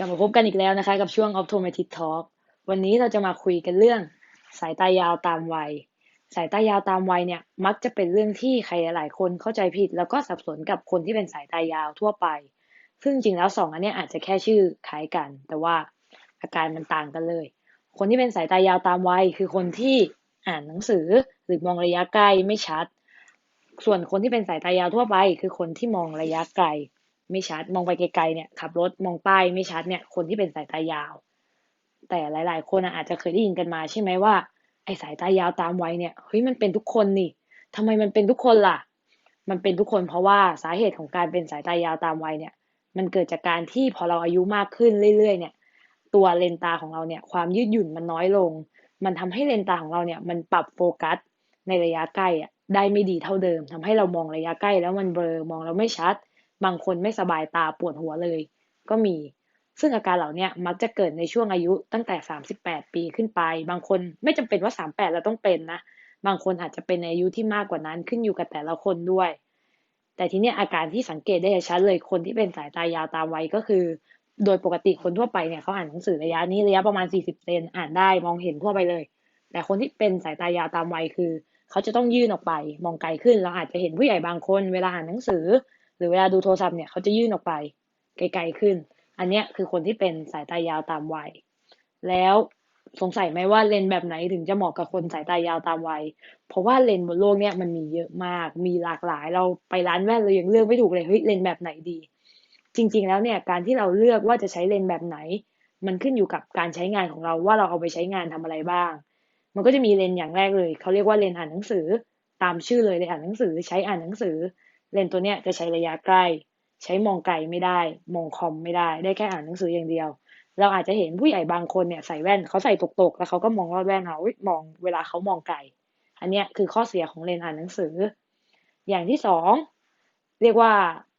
กลับมาพบกันอีกแล้วนะคะ กับช่วง Optometric Talk วันนี้เราจะมาคุยกันเรื่อง สายตายาวตามวัย สายตายาวตามวัยเนี่ยมักจะเป็นเรื่องที่ใครหลายคนเข้าใจผิด แล้วก็สับสนกับคนที่เป็นสายตายาวทั่วไป ซึ่งจริงแล้วสองอันเนี้ยอาจจะแค่ชื่อคล้ายกัน แต่ว่าอาการมันต่างกันเลย คนที่เป็นสายตายาวตามวัย คือคนที่อ่านหนังสือหรือมองระยะใกล้ไม่ชัด ส่วนคนที่เป็นสายตายาวทั่วไป คือคนที่มองระยะไกล ไม่ชัด มองไปไกลๆเนี่ยขับรถมองป้ายไม่ชัดเนี่ยคนที่เป็นสายตายาว แต่หลาย ๆ คนอาจจะเคยได้ยินกันมาใช่ไหมว่าไอ้สายตายาวตามวัยเนี่ยเฮ้ยมันเป็นทุกคนนี่ทำไมมันเป็นทุกคนล่ะ มันเป็นทุกคนเพราะว่าสาเหตุของการเป็นสายตายาวตามวัยเนี่ย มันเกิดจากการที่พอเราอายุมากขึ้นเรื่อยๆ เนี่ย ตัวเลนตาของเราเนี่ยความยืดหยุ่นมันน้อยลง มันทำให้เลนตาของเราเนี่ยมันปรับโฟกัสในระยะใกล้อะได้ไม่ดีเท่าเดิมทำให้เรามองระยะใกล้แล้วมันเบลอมองแล้วไม่ชัด บางคนไม่สบายตาปวดหัวเลย ก็มี ซึ่งอาการเหล่านี้มักจะเกิดในช่วงอายุตั้งแต่ 38 ปีขึ้นไป บางคนไม่จำเป็นว่า 38 แล้วต้องเป็นนะ บางคนอาจจะเป็นในอายุที่มากกว่านั้นขึ้นอยู่กับแต่ละคนด้วย แต่ทีนี้อาการที่สังเกตได้ชัดเลยคนที่เป็นสายตายาวตามวัยก็คือ โดยปกติคนทั่วไปเนี่ยเขาอ่านหนังสือระยะนี้ระยะประมาณ 40 เซนอ่านได้มองเห็นทั่วไปเลย แต่คนที่เป็นสายตายาวตามวัยคือ เขาจะต้องยื่นออกไป มองไกลขึ้นเราอาจจะเห็นผู้ใหญ่บางคน เวลาอ่านหนังสือ หรือเวลาดูโทรศัพท์เนี่ยเขาจะยื่นออกไปไกลๆขึ้น อันเนี้ยคือคนที่เป็นสายตายาวตามวัย แล้วสงสัยไหมว่าเลนแบบไหนถึงจะเหมาะกับคนสายตายาวตามวัย เพราะว่าเลนบนโลกเนี่ยมันมีเยอะมาก มีหลากหลาย เราไปร้านแว่นเรายังเลือกไม่ถูกเลย เฮ้ยเลนแบบไหนดี จริง ๆ แล้วเนี่ยการที่เราเลือกว่าจะใช้เลนแบบไหน มันขึ้นอยู่กับการใช้งานของเราว่าเราเอาไปใช้งานทำอะไรบ้าง มันก็จะมีเลนอย่างแรกเลย เขาเรียกว่าเลนอ่านหนังสือ ตามชื่อเลยเลนอ่านหนังสือใช้อ่านหนังสือ เลนตัวเนี้ยจะใช้ระยะใกล้ ใช้มองไกลไม่ได้ มองคอมไม่ได้ ได้แค่อ่านหนังสืออย่างเดียว เราอาจจะเห็นผู้ใหญ่บางคนเนี่ยใส่แว่นเขาใส่ตกๆ แล้วเขาก็มองรอดแว่นเขามองเวลาเขามองไกล อันเนี้ยคือข้อเสียของเลนอ่านหนังสือ อย่างที่สองเรียกว่า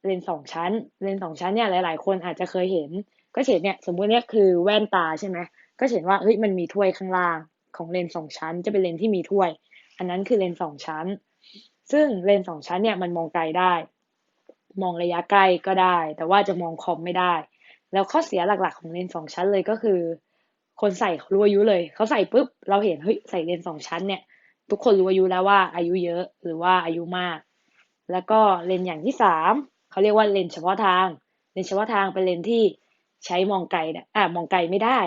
เลนสองชั้น เลนสองชั้นเนี่ยหลาย ๆ คนอาจจะเคยเห็น ก็เห็นเนี่ยสมมุติเนี่ยคือแว่นตาใช่ไหมก็เห็นว่าเฮ้ยมันมีถ้วยข้างล่างของเลนสองชั้น จะเป็นเลนที่มีถ้วย อันนั้นคือเลนสองชั้น ซึ่งเลนส์สองชั้นเนี่ยมันมองไกลได้ มองระยะใกล้ก็ได้ แต่ว่าจะมองคอมไม่ได้ แล้วข้อเสียหลักๆของเลนส์สองชั้นเลยก็คือ คนใส่เขารู้อายุเลยเขาใส่ปุ๊บเราเห็นเฮ้ยใส่เลนส์สองชั้นเนี่ยทุกคนรู้อายุแล้วว่าอายุเยอะหรือว่าอายุมาก แล้วก็เลนส์อย่างที่สามเขาเรียกว่าเลนส์เฉพาะทาง เลนส์เฉพาะทางเป็นเลนส์ที่ใช้มองไกลอะมองไกลไม่ได้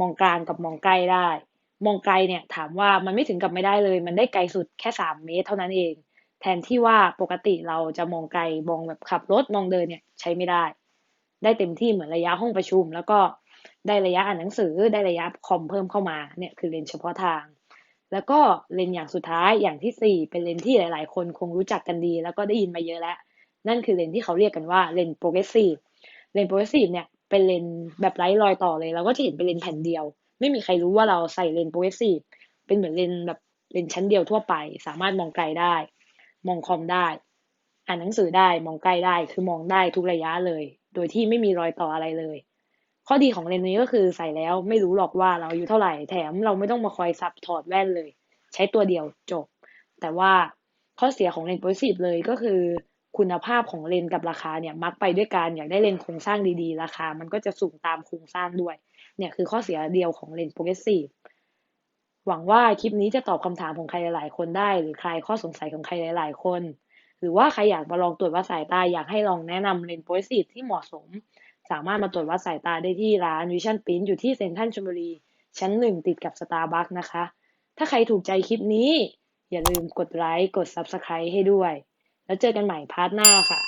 มองกลางกับมองใกล้ได้ มองไกลเนี่ยถามว่ามันไม่ถึงกับไม่ได้เลย มันได้ไกลสุดแค่สามเมตรเท่านั้นเอง แทนที่ว่าปกติเราจะมองไกลมองแบบขับรถมองเดินเนี่ยใช้ไม่ได้ ได้เต็มที่เหมือนระยะห้องประชุม แล้วก็ได้ระยะอ่านหนังสือได้ระยะคอมเพิ่มเข้ามาเนี่ยคือเลนเฉพาะทาง แล้วก็เลนอย่างสุดท้ายอย่างที่สี่เป็นเลนที่หลาย ๆ คนคงรู้จักกันดี แล้วก็ได้ยินมาเยอะแล้ว นั่นคือเลนที่เขาเรียกกันว่าเลนโปรเกรสซีฟเลนโปรเกรสซีฟเนี่ยเป็นเลนแบบไร้รอยต่อเลย เราก็จะเห็นเป็นเลนแผ่นเดียว ไม่มีใครรู้ว่าเราใส่เลนส์โปรเกรสซีฟเป็นเหมือนเลนส์แบบเลนส์ชั้นเดียวทั่วไป สามารถมองไกลได้ มองคอมได้ อ่านหนังสือได้มองใกล้ได้ คือมองได้ทุกระยะเลย โดยที่ไม่มีรอยต่ออะไรเลย ข้อดีของเลนส์นี้ก็คือใส่แล้วไม่รู้หรอกว่าเราอายุเท่าไหร่แถมเราไม่ต้องมาคอยซับถอดแว่นเลย ใช้ตัวเดียวจบ แต่ว่าข้อเสียของเลนส์โปรเกรสซีฟเลยก็คือคุณภาพของเลนส์กับราคาเนี่ยมักไปด้วยกันอยากได้เลนส์โครงสร้างดีๆ ราคา มันก็จะสูงตามโครงสร้างด้วย เนี่ยคือข้อเสียเดียวของเลนส์โปรเกรสซีฟหวังว่าคลิปนี้จะตอบคำถามของใครหลาย ๆ คนได้ หรือคลายข้อสงสัยของใครหลาย ๆ คน หรือว่าใครอยากมาลองตรวจวัดสายตาอยากให้ลองแนะนำเลนส์โปรเกรสซีฟที่เหมาะสม สามารถมาตรวจวัดสายตาได้ที่ร้าน Vision Print อยู่ที่เซ็นทรัลชลบุรี ชั้นหนึ่งติดกับสตาร์บัคนะคะ ถ้าใครถูกใจคลิปนี้ อย่าลืมกดไลค์กด Subscribe ให้ด้วย แล้วเจอกันใหม่พาร์ทหน้าค่ะ